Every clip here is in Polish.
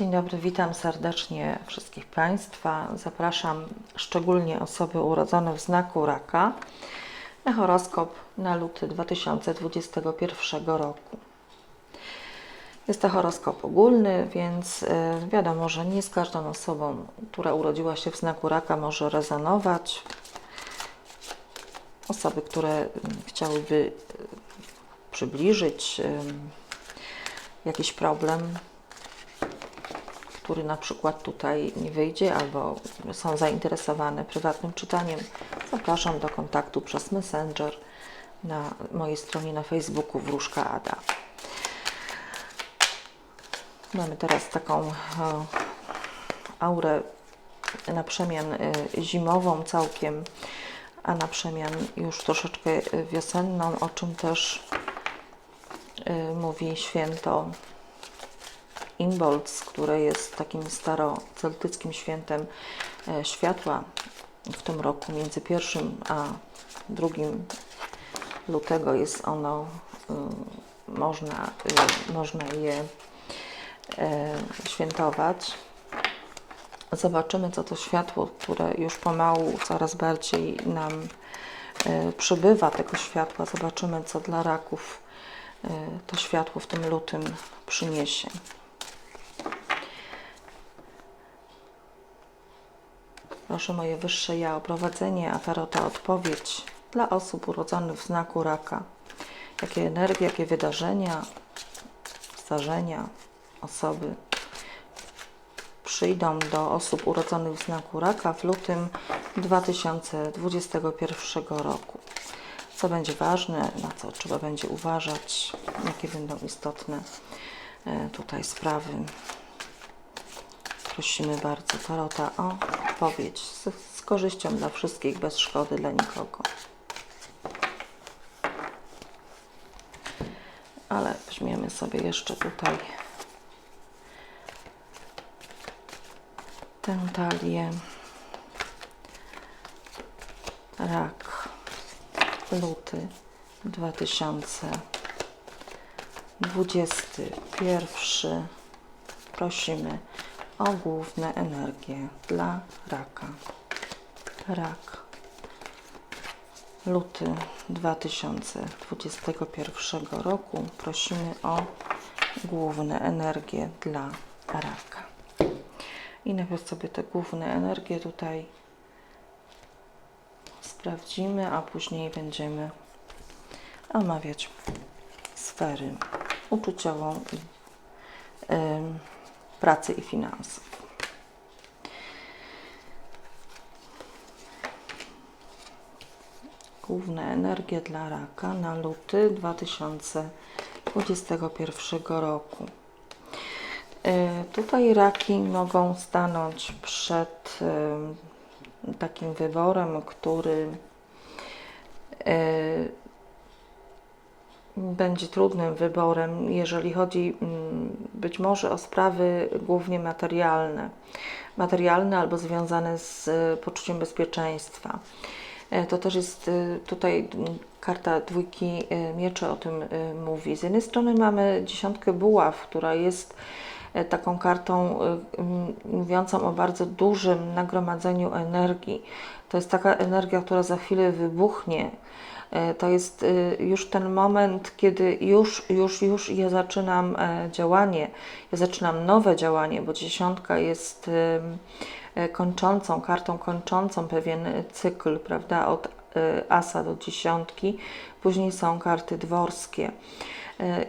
Dzień dobry, witam serdecznie wszystkich Państwa. Zapraszam szczególnie osoby urodzone w znaku raka na horoskop na luty 2021 roku. Jest to horoskop ogólny, więc y, wiadomo, że nie z każdą osobą, która urodziła się w znaku raka, może rezonować. Osoby, które y, chciałyby y, przybliżyć jakiś problem, który na przykład tutaj nie wyjdzie, albo są zainteresowane prywatnym czytaniem, zapraszam do kontaktu przez Messenger na mojej stronie na Facebooku Wróżka Ada. Mamy teraz taką e, aurę na przemian e, zimową całkiem, a na przemian już troszeczkę wiosenną, o czym też e, mówi święto Imbolc, które jest takim staroceltyckim świętem e, światła w tym roku. Między pierwszym a drugim lutego jest ono, y, można, y, można je e, świętować. Zobaczymy, co to światło, które już pomału coraz bardziej nam e, przybywa tego światła. Zobaczymy, co dla raków to światło w tym lutym przyniesie. Proszę moje wyższe ja o prowadzenie, a tarota odpowiedź dla osób urodzonych w znaku raka. Jakie energie, jakie wydarzenia, zdarzenia, osoby przyjdą do osób urodzonych w znaku raka w lutym 2021 roku. Co będzie ważne, na co trzeba będzie uważać, jakie będą istotne e, tutaj sprawy. Prosimy bardzo Tarota o odpowiedź z, z korzyścią dla wszystkich, bez szkody dla nikogo. Ale weźmiemy sobie jeszcze tutaj tę talię. Rak. Luty 2021. Prosimy o główne energie dla raka. Rak. Luty 2021 roku prosimy o główne energie dla raka. I najpierw sobie te główne energie tutaj sprawdzimy, a później będziemy omawiać sfery uczuciową i ym, pracy i finansów. Główne energie dla raka na luty 2021 roku. E, Tutaj raki mogą stanąć przed em, takim wyborem, który e, będzie trudnym wyborem, jeżeli chodzi mm, być może o sprawy głównie materialne, materialne albo związane z e, poczuciem bezpieczeństwa. E, To też jest e, tutaj karta dwójki mieczy o tym mówi. Z jednej strony mamy dziesiątkę buław, która jest taką kartą mówiącą o bardzo dużym nagromadzeniu energii. To jest taka energia, która za chwilę wybuchnie. E, To jest e, już ten moment, kiedy już, już, już ja zaczynam e, działanie, ja zaczynam nowe działanie, bo dziesiątka jest kończącą, kartą kończącą pewien cykl, prawda, od asa do dziesiątki. Później są karty dworskie.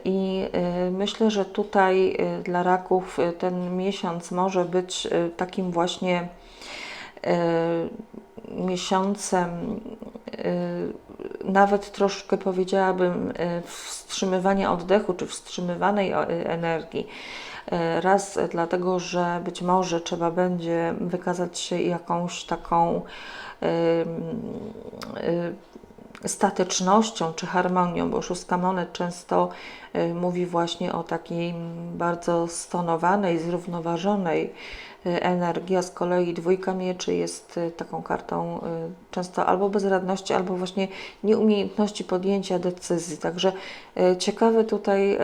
I myślę, że tutaj dla raków ten miesiąc może być takim właśnie miesiącem, nawet troszkę powiedziałabym, e, wstrzymywania oddechu czy wstrzymywanej e, energii. E, Raz dlatego, że być może trzeba będzie wykazać się jakąś taką statycznością czy harmonią, bo szóstka monet często mówi właśnie o takiej bardzo stonowanej, zrównoważonej y, energii, a z kolei dwójka mieczy jest y, taką kartą y, często albo bezradności, albo właśnie nieumiejętności podjęcia decyzji. Także y, ciekawe tutaj,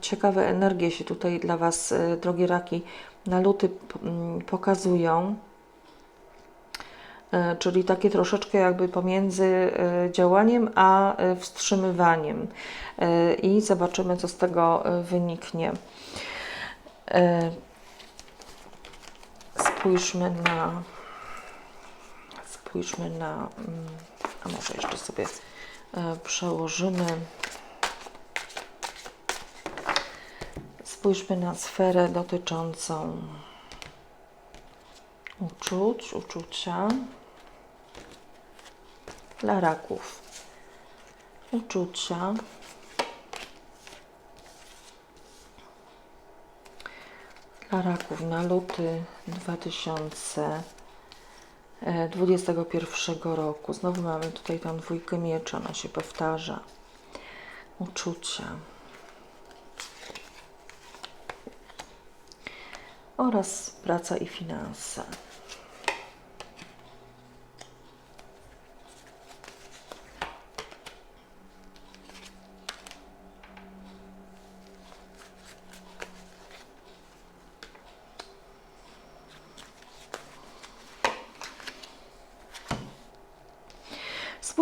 ciekawe energie się tutaj dla Was, drogie raki, na luty pokazują. Czyli takie troszeczkę jakby pomiędzy działaniem a wstrzymywaniem. I zobaczymy, co z tego wyniknie. Spójrzmy na. Spójrzmy na. mm, A może jeszcze sobie e, przełożymy. Spójrzmy na sferę dotyczącą uczuć, uczucia dla raków. Uczucia dla raków na luty 2021 roku. Znowu mamy tutaj tą dwójkę miecza, ona się powtarza. Uczucia. oraz praca i finanse.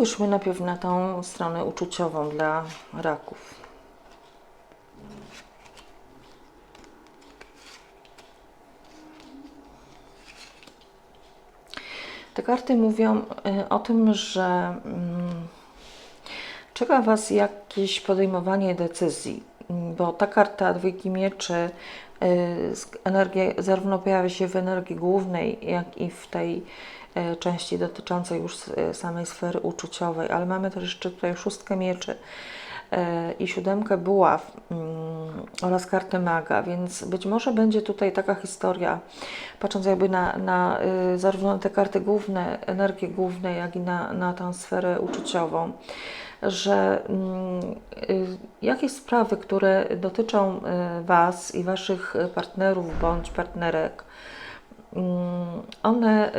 Spójrzmy najpierw na tą stronę uczuciową dla raków. Te karty mówią y, o tym, że mm, czeka Was jakieś podejmowanie decyzji, bo ta karta dwójki mieczy y, energia zarówno pojawia się w energii głównej, jak i w tej części dotyczącej już y, samej sfery uczuciowej, ale mamy też jeszcze tutaj szóstkę mieczy y, i siódemkę buław mm, oraz kartę maga, więc być może będzie tutaj taka historia, patrząc jakby na, na y, zarówno te karty główne, energię główne, jak i na, na tę sferę uczuciową, że mm, y, jakieś sprawy, które dotyczą y, Was i Waszych partnerów bądź partnerek, one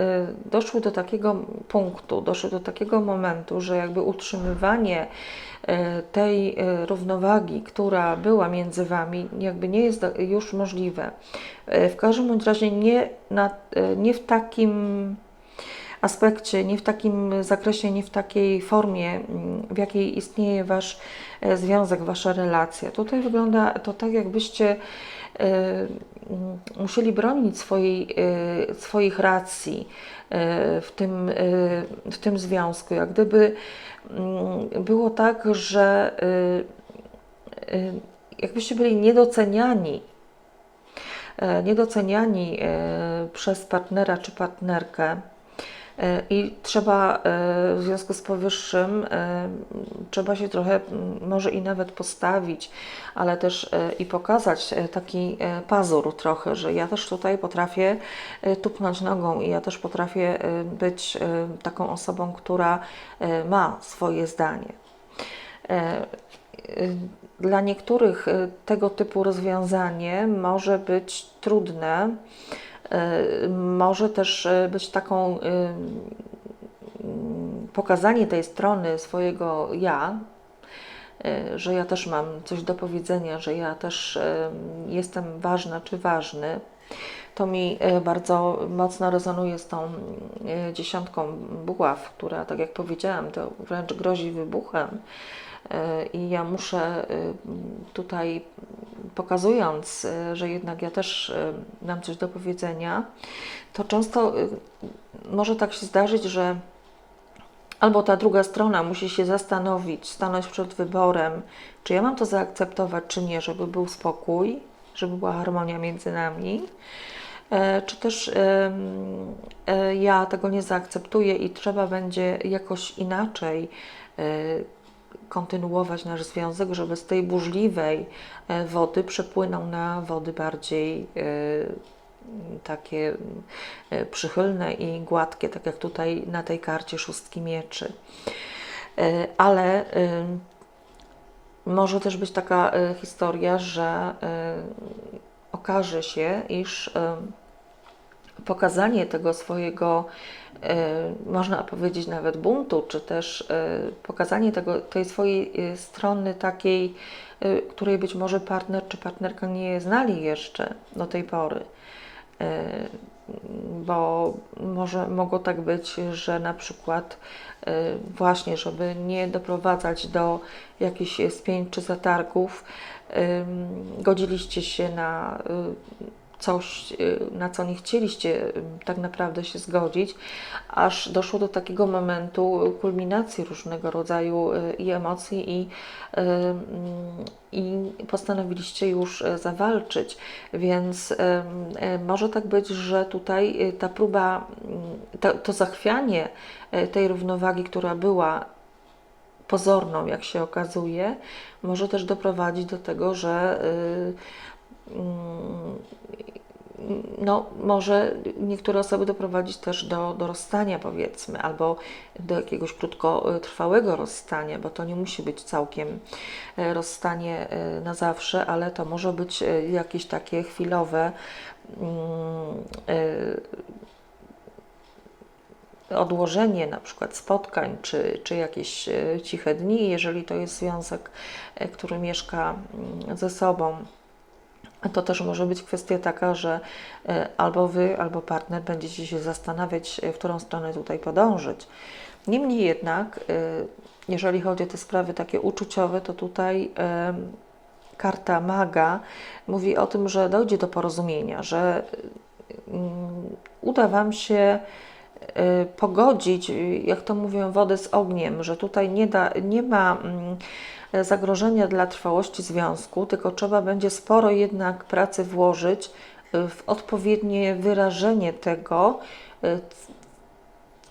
y, doszły do takiego punktu, doszły do takiego momentu, że jakby utrzymywanie y, tej y, równowagi, która była między Wami, jakby nie jest już możliwe. W każdym razie nie, na, nie w takim aspekcie, nie w takim zakresie, nie w takiej formie, mm, w jakiej istnieje Wasz związek, Wasza relacja. Tutaj wygląda to tak, jakbyście mm, musieli bronić swojej, e, swoich racji e, w tym, w tym związku. Jak gdyby mm, było tak, że jakbyście byli niedoceniani niedoceniani przez partnera czy partnerkę. E, I trzeba e, w związku z powyższym, e, trzeba się trochę, może i nawet postawić, ale też i pokazać taki pazur trochę, że ja też tutaj potrafię tupnąć nogą i ja też potrafię być taką osobą, która ma swoje zdanie. Dla niektórych tego typu rozwiązanie może być trudne, może też y, być taką y, mm, pokazanie tej strony swojego ja, że ja też mam coś do powiedzenia, że ja też jestem ważna czy ważny. To mi bardzo mocno rezonuje z tą dziesiątką buław, która, tak jak powiedziałam, to wręcz grozi wybuchem. Y, I ja muszę y, tutaj, pokazując, y, że jednak ja też mam coś do powiedzenia, to często może tak się zdarzyć, że albo ta druga strona musi się zastanowić, stanąć przed wyborem, czy ja mam to zaakceptować, czy nie, żeby był spokój, żeby była harmonia między nami, e, czy też e, ja tego nie zaakceptuję i trzeba będzie jakoś inaczej e, kontynuować nasz związek, żeby z tej burzliwej e, wody przepłynął na wody bardziej e, takie e, przychylne i gładkie, tak jak tutaj na tej karcie szóstki mieczy. Ale może też być taka historia, że okaże się, iż pokazanie tego swojego, e, można powiedzieć nawet buntu, czy też e, pokazanie tego, tej swojej e, strony takiej, której być może partner czy partnerka nie znali jeszcze do tej pory. Bo może mogło tak być, że na przykład właśnie, żeby nie doprowadzać do jakichś spięć czy zatargów, godziliście się na coś, y, na co nie chcieliście y, tak naprawdę się zgodzić, aż doszło do takiego momentu kulminacji różnego rodzaju y, i emocji, i, mm, i postanowiliście już zawalczyć. Więc może tak być, że tutaj ta próba, mm, to, to zachwianie tej równowagi, która była pozorną, jak się okazuje, może też doprowadzić do tego, że no, może niektóre osoby doprowadzić też do, do rozstania, powiedzmy, albo do jakiegoś krótkotrwałego rozstania, bo to nie musi być całkiem e, rozstanie e, na zawsze, ale to może być e, jakieś takie chwilowe mm, odłożenie na przykład spotkań, czy, czy jakieś ciche dni, jeżeli to jest związek, który mieszka mm, ze sobą. To też może być kwestia taka, że e, albo wy, albo partner będziecie się zastanawiać, e, w którą stronę tutaj podążyć. Niemniej jednak, e, jeżeli chodzi o te sprawy takie uczuciowe, to tutaj karta maga mówi o tym, że dojdzie do porozumienia, że mm, uda Wam się pogodzić, jak to mówią, wodę z ogniem, że tutaj nie, da, nie ma mm, zagrożenia dla trwałości związku, tylko trzeba będzie sporo jednak pracy włożyć y, w odpowiednie wyrażenie tego, y,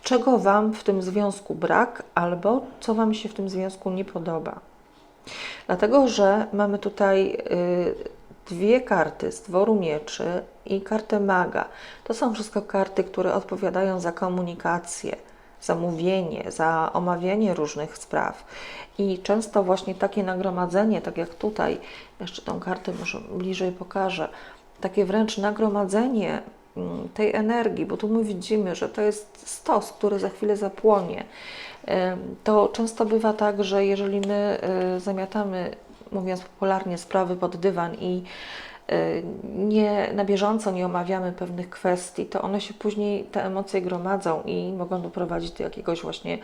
czego Wam w tym związku brak, albo co Wam się w tym związku nie podoba. Dlatego, że mamy tutaj dwie karty z dworu mieczy i kartę maga. To są wszystko karty, które odpowiadają za komunikację, za mówienie, za omawianie różnych spraw. I często właśnie takie nagromadzenie, tak jak tutaj, jeszcze tą kartę może bliżej pokażę, takie wręcz nagromadzenie mm, tej energii, bo tu my widzimy, że to jest stos, który za chwilę zapłonie. To często bywa tak, że jeżeli my y, zamiatamy, mówiąc popularnie, sprawy pod dywan i nie na bieżąco nie omawiamy pewnych kwestii, to one się później, te emocje gromadzą i mogą doprowadzić do jakiegoś właśnie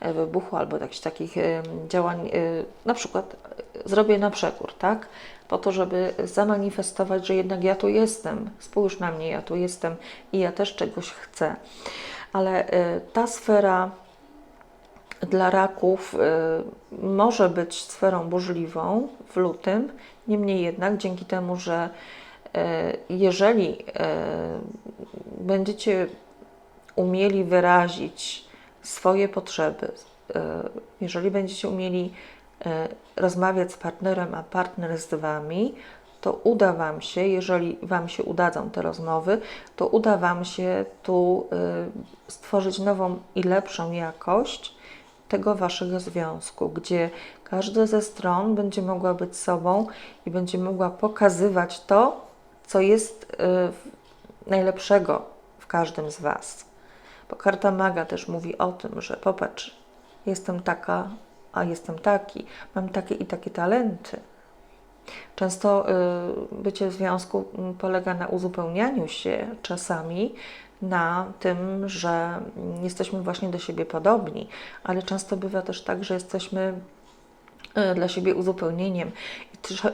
e, wybuchu albo jakichś takich działań, y, na przykład y, zrobię na przekór, tak? Po to, żeby zamanifestować, że jednak ja tu jestem, spójrz na mnie, ja tu jestem i ja też czegoś chcę. Ale y, ta sfera dla raków y, może być sferą burzliwą w lutym, niemniej jednak dzięki temu, że y, jeżeli y, będziecie umieli wyrazić swoje potrzeby, y, jeżeli będziecie umieli rozmawiać z partnerem, a partner z Wami, to uda Wam się, jeżeli Wam się udadzą te rozmowy, to uda Wam się tu stworzyć nową i lepszą jakość tego waszego związku, gdzie każda ze stron będzie mogła być sobą i będzie mogła pokazywać to, co jest y, najlepszego w każdym z was. Bo karta maga też mówi o tym, że popatrz, jestem taka, a jestem taki, mam takie i takie talenty. Często y, bycie w związku mm, polega na uzupełnianiu się czasami na tym, że jesteśmy właśnie do siebie podobni, ale często bywa też tak, że jesteśmy y, dla siebie uzupełnieniem.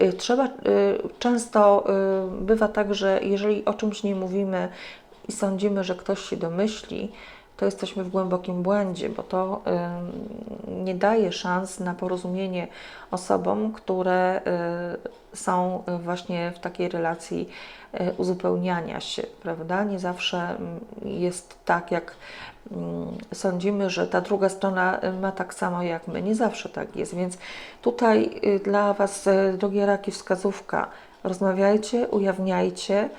Y, trzeba, y, często bywa tak, że jeżeli o czymś nie mówimy i sądzimy, że ktoś się domyśli, to jesteśmy w głębokim błędzie, bo to nie daje szans na porozumienie osobom, które y, są właśnie w takiej relacji y, uzupełniania się, prawda? Nie zawsze jest tak, jak sądzimy, że ta druga strona y, ma tak samo jak my. Nie zawsze tak jest, więc tutaj dla Was, drogie raki, wskazówka. Rozmawiajcie, ujawniajcie,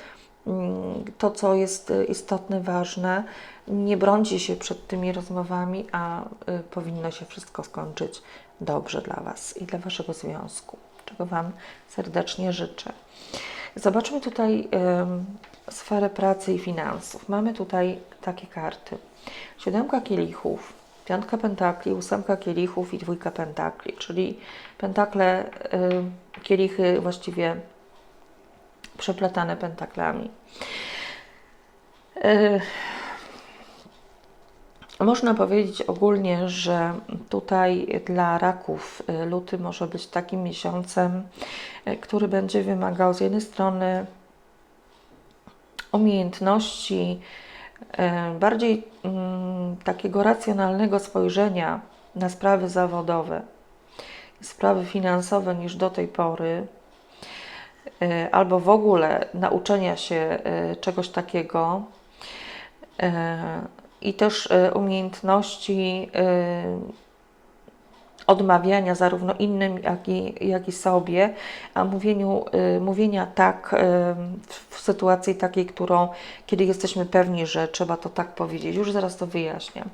to, co jest y, istotne, ważne. Nie brądźcie się przed tymi rozmowami, a y, powinno się wszystko skończyć dobrze dla Was i dla Waszego związku, czego Wam serdecznie życzę. Zobaczmy tutaj ym, sferę pracy i finansów. Mamy tutaj takie karty. Siódemka kielichów, piątka pentakli, ósemka kielichów i dwójka pentakli, czyli pentakle, y, kielichy właściwie przeplatane pentaklami. Y, można powiedzieć ogólnie, że tutaj dla raków y, luty może być takim miesiącem, y, który będzie wymagał z jednej strony umiejętności, bardziej mm, takiego racjonalnego spojrzenia na sprawy zawodowe, sprawy finansowe niż do tej pory, albo w ogóle nauczenia się czegoś takiego i też umiejętności odmawiania zarówno innym, jak i, jak i sobie, a mówieniu, mówienia tak w sytuacji takiej, którą, kiedy jesteśmy pewni, że trzeba to tak powiedzieć. Już zaraz to wyjaśniam.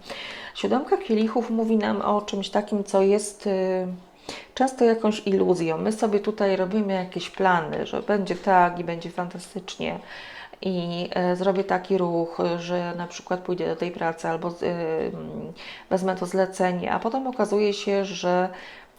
Siódemka kielichów mówi nam o czymś takim, co jest często jakąś iluzją. My sobie tutaj robimy jakieś plany, że będzie tak i będzie fantastycznie i e, zrobię taki ruch, że na przykład pójdę do tej pracy albo e, wezmę to zlecenie, a potem okazuje się, że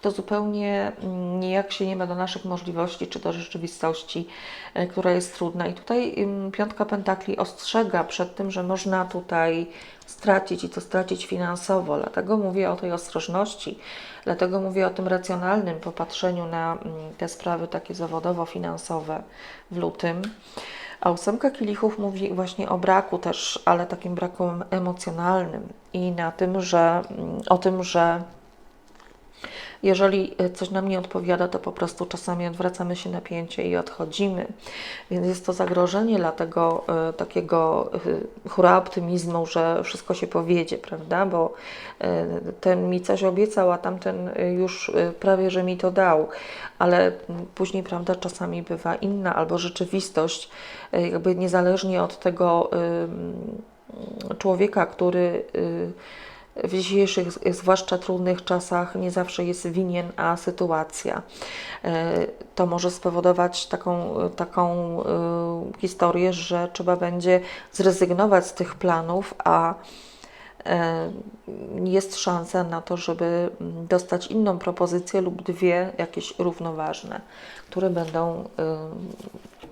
to zupełnie nijak się nie ma do naszych możliwości czy do rzeczywistości, e, która jest trudna. I tutaj piątka pentakli ostrzega przed tym, że można tutaj stracić i to stracić finansowo. Dlatego mówię o tej ostrożności, dlatego mówię o tym racjonalnym popatrzeniu na te sprawy takie zawodowo-finansowe w lutym. A ósemka kielichów mówi właśnie o braku też, ale takim braku emocjonalnym i na tym, że o tym, że jeżeli coś nam nie odpowiada, to po prostu czasami odwracamy się napięcie i odchodzimy. Więc jest to zagrożenie dla tego e, takiego e, hura optymizmu, że wszystko się powiedzie, prawda? Bo e, ten mi coś obiecał, a tamten już prawie, że mi to dał. Ale później, prawda, czasami bywa inna albo rzeczywistość, jakby niezależnie od tego człowieka, który w dzisiejszych, zwłaszcza trudnych czasach, nie zawsze jest winien, a sytuacja. E, to może spowodować taką, taką e, historię, że trzeba będzie zrezygnować z tych planów, a e, jest szansa na to, żeby dostać inną propozycję lub dwie jakieś równoważne, które będą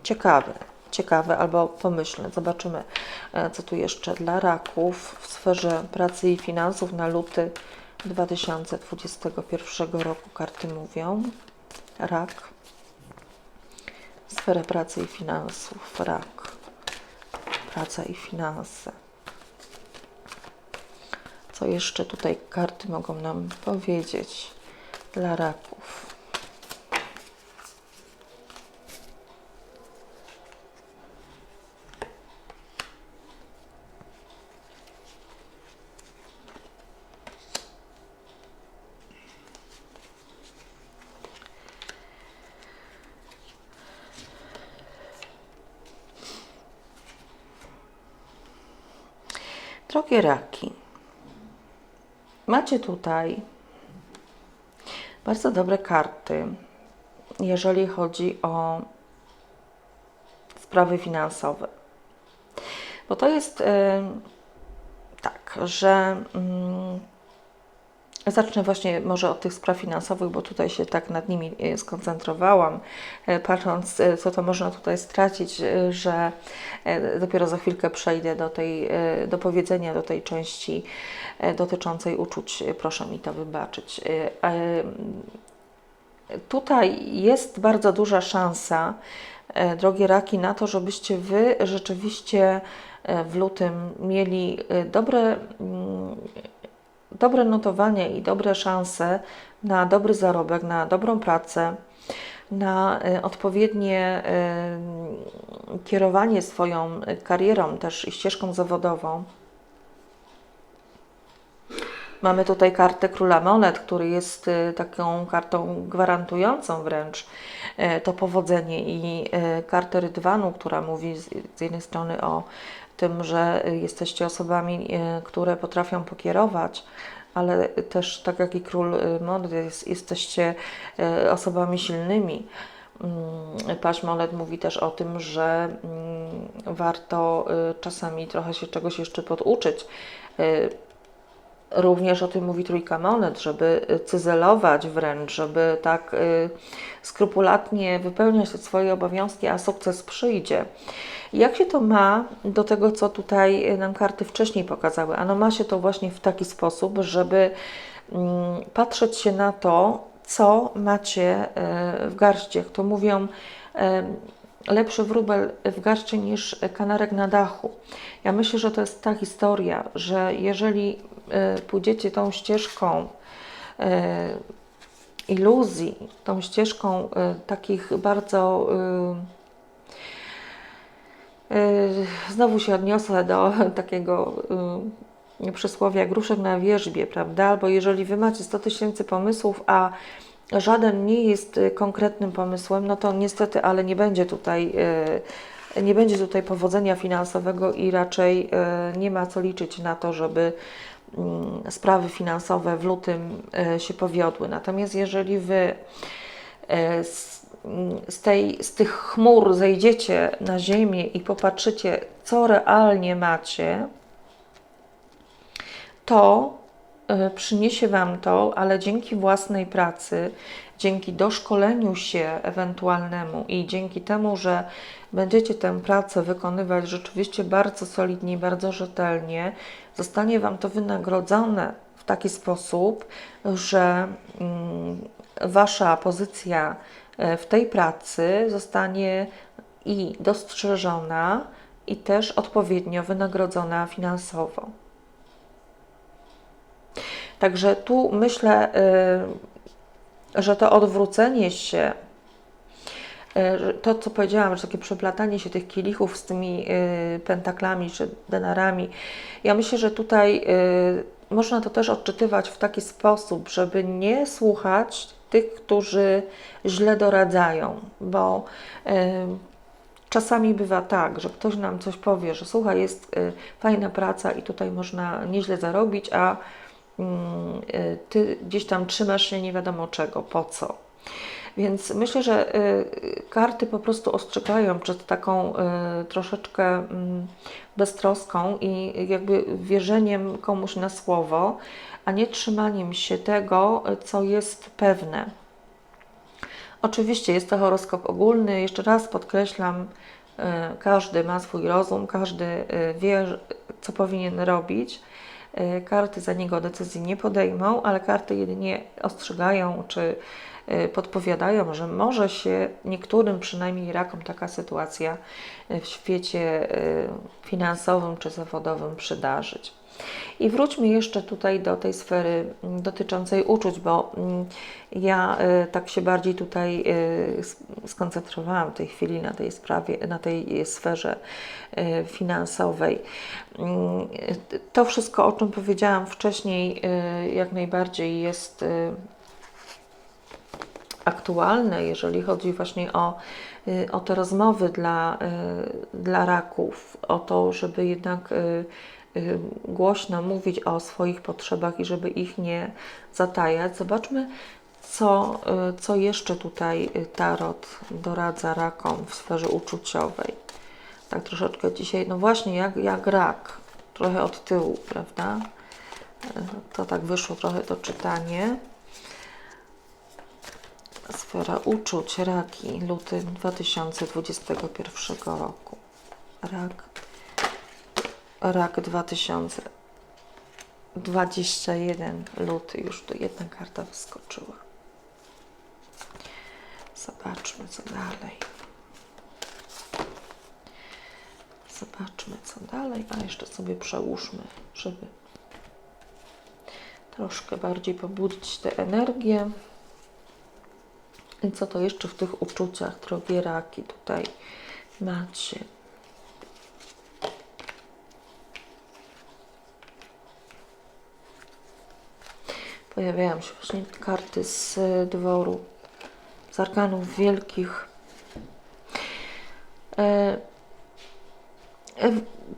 ciekawe ciekawe albo pomyślne. Zobaczymy, e, co tu jeszcze dla raków w sferze pracy i finansów na luty 2021 roku karty mówią. Rak. Sferę pracy i finansów. Rak. Praca i finanse. Co jeszcze tutaj karty mogą nam powiedzieć dla raków? Drogie raki, macie tutaj bardzo dobre karty, jeżeli chodzi o sprawy finansowe. Bo to jest yy, tak, że yy, Zacznę właśnie może od tych spraw finansowych, bo tutaj się tak nad nimi e, skoncentrowałam, e, patrząc, e, co to można tutaj stracić, że dopiero za chwilkę przejdę do tej, do powiedzenia do tej części dotyczącej uczuć. Proszę mi to wybaczyć. Tutaj jest bardzo duża szansa, drogie raki, na to, żebyście Wy rzeczywiście w lutym mieli dobre mm, dobre notowanie i dobre szanse na dobry zarobek, na dobrą pracę, na e, odpowiednie e, kierowanie swoją karierą też i ścieżką zawodową. Mamy tutaj kartę Króla Monet, który jest y, taką kartą gwarantującą wręcz e, to powodzenie i e, kartę Rydwanu, która mówi z jednej strony o tym, że jesteście osobami, e, które potrafią pokierować, ale też tak jak i Król y, Monet, jest, jesteście e, osobami silnymi. Mm, Paź Monet mówi też o tym, że mm, warto czasami trochę się czegoś jeszcze poduczyć. Również o tym mówi Trójka Monet, żeby y, cyzelować wręcz, żeby tak y, skrupulatnie wypełniać te swoje obowiązki, a sukces przyjdzie. Jak się to ma do tego, co tutaj y, nam karty wcześniej pokazały? Ano ma się to właśnie w taki sposób, żeby mm, patrzeć się na to, co macie w garści. Jak to mówią, lepszy wróbel w garści niż kanarek na dachu. Ja myślę, że to jest ta historia, że jeżeli pójdziecie tą ścieżką y, iluzji, tą ścieżką y, takich bardzo. Znowu się odniosę do takiego przysłowia gruszek na wierzbie, prawda? Albo jeżeli wy macie 100 tysięcy pomysłów, a żaden nie jest konkretnym pomysłem, no to niestety, ale nie będzie tutaj, nie będzie tutaj powodzenia finansowego i raczej nie ma co liczyć na to, żeby sprawy finansowe w lutym y, się powiodły. Natomiast jeżeli wy z, mm, z, tej, z tych chmur zejdziecie na ziemię i popatrzycie, co realnie macie, to przyniesie Wam to, ale dzięki własnej pracy, dzięki doszkoleniu się ewentualnemu i dzięki temu, że będziecie tę pracę wykonywać rzeczywiście bardzo solidnie, i bardzo rzetelnie, zostanie Wam to wynagrodzone w taki sposób, że mm, Wasza pozycja e, w tej pracy zostanie i dostrzeżona, i też odpowiednio wynagrodzona finansowo. Także tu myślę, y, że to odwrócenie się, y, to co powiedziałam, że takie przeplatanie się tych kielichów z tymi y, pentaklami czy denarami, ja myślę, że tutaj można to też odczytywać w taki sposób, żeby nie słuchać tych, którzy źle doradzają, bo Czasami bywa tak, że ktoś nam coś powie, że słuchaj, jest fajna praca i tutaj można nieźle zarobić, a ty gdzieś tam trzymasz się nie wiadomo czego, po co. Więc myślę, że y, karty po prostu ostrzegają przed taką y, troszeczkę mm, beztroską i jakby wierzeniem komuś na słowo, a nie trzymaniem się tego, co jest pewne. Oczywiście jest to horoskop ogólny, jeszcze raz podkreślam, każdy ma swój rozum, każdy wie, co powinien robić karty za niego decyzji nie podejmą, ale karty jedynie ostrzegają czy e, podpowiadają, że może się niektórym, przynajmniej rakom, taka sytuacja w świecie e, finansowym czy zawodowym przydarzyć. I wróćmy jeszcze tutaj do tej sfery mm, dotyczącej uczuć, bo mm, ja tak się bardziej tutaj skoncentrowałam w tej chwili na tej sprawie, na tej sferze finansowej. Mm, to wszystko, o czym powiedziałam wcześniej, jak najbardziej jest aktualne, jeżeli chodzi właśnie o, o te rozmowy dla, dla raków, o to, żeby jednak Y, głośno mówić o swoich potrzebach i żeby ich nie zatajać. Zobaczmy, co, y, co jeszcze tutaj y, Tarot doradza rakom w sferze uczuciowej. Tak troszeczkę dzisiaj, no właśnie jak, jak rak, trochę od tyłu, prawda? To tak wyszło trochę to czytanie. Sfera uczuć, raki, luty 2021 roku. Rak, rak 2021 luty, już tu jedna karta wyskoczyła. Zobaczmy, co dalej. Zobaczmy, co dalej, a jeszcze sobie przełóżmy, żeby troszkę bardziej pobudzić tę energię. I co to jeszcze w tych uczuciach, drogie raki, tutaj macie? Pojawiają się właśnie karty z e, dworu, z arkanów wielkich. E, e,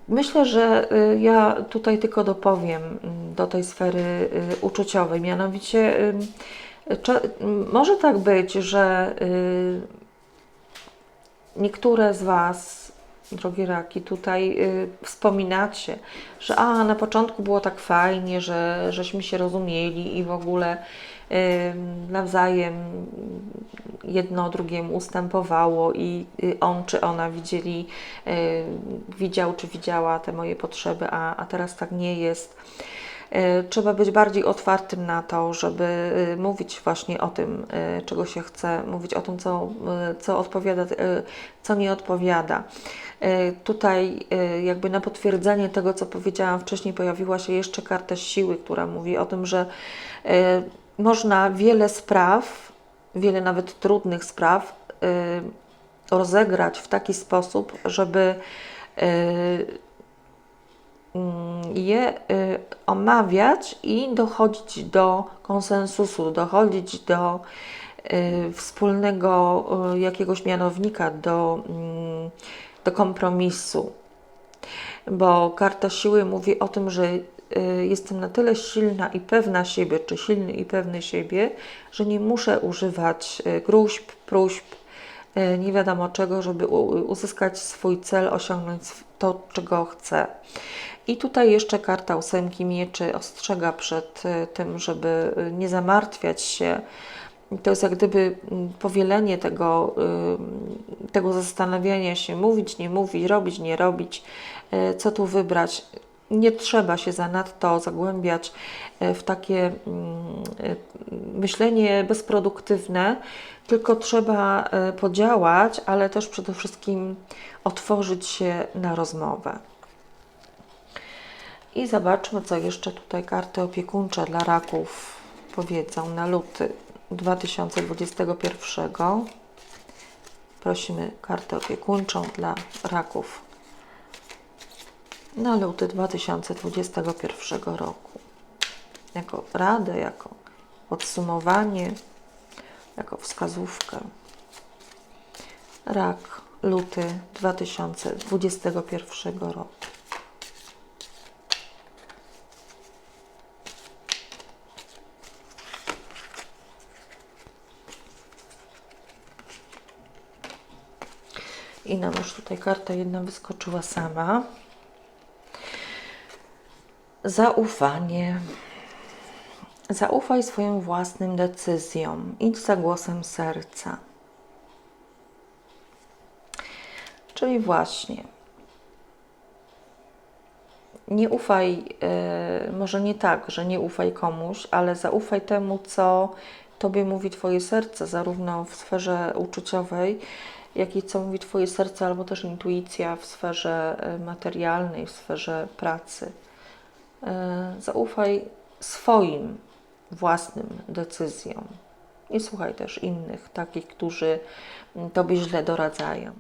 Myślę, że ja tutaj tylko dopowiem mm, do tej sfery uczuciowej. Mianowicie, może tak być, że niektóre z Was, drogie raki, tutaj y, wspominacie, że a, na początku było tak fajnie, że żeśmy się rozumieli i w ogóle y, nawzajem jedno drugiemu ustępowało i y, on czy ona widzieli, y, widział czy widziała te moje potrzeby, a, a teraz tak nie jest. Y, Trzeba być bardziej otwartym na to, żeby y, mówić właśnie o tym, y, czego się chce, mówić o tym, co, co odpowiada, co nie odpowiada. Tutaj, jakby na potwierdzenie tego, co powiedziałam wcześniej, pojawiła się jeszcze karta siły, która mówi o tym, że można wiele spraw, wiele nawet trudnych spraw, rozegrać w taki sposób, żeby je y, omawiać i dochodzić do konsensusu, dochodzić do y, wspólnego y, jakiegoś mianownika, do, mm, do kompromisu. Bo karta siły mówi o tym, że jestem na tyle silna i pewna siebie, czy silny i pewny siebie, że nie muszę używać gruźb, próśb, nie wiadomo czego, żeby uzyskać swój cel, osiągnąć to, czego chcę. I tutaj jeszcze karta ósemki mieczy ostrzega przed y, tym, żeby y, nie zamartwiać się. To jest jak gdyby powielenie tego, tego zastanawiania się, mówić, nie mówić, robić, nie robić, co tu wybrać. Nie trzeba się zanadto zagłębiać y, w takie mm, y, myślenie bezproduktywne, tylko trzeba y, podziałać, ale też przede wszystkim otworzyć się na rozmowę. I zobaczmy, co jeszcze tutaj karty opiekuńcze dla raków powiedzą na luty 2021. Prosimy kartę opiekuńczą dla raków na luty 2021 roku. Jako radę, jako podsumowanie, jako wskazówkę. Rak, luty 2021 roku. I nam już tutaj karta jedna wyskoczyła sama. Zaufanie. Zaufaj swoim własnym decyzjom. Idź za głosem serca. Czyli właśnie, nie ufaj, e, może nie tak, że nie ufaj komuś, ale zaufaj temu, co Tobie mówi Twoje serce, zarówno w sferze uczuciowej, jak i co mówi Twoje serce, albo też intuicja w sferze e, materialnej, w sferze pracy. E, Zaufaj swoim własnym decyzjom. Nie słuchaj też innych, takich, którzy mm, Tobie źle doradzają.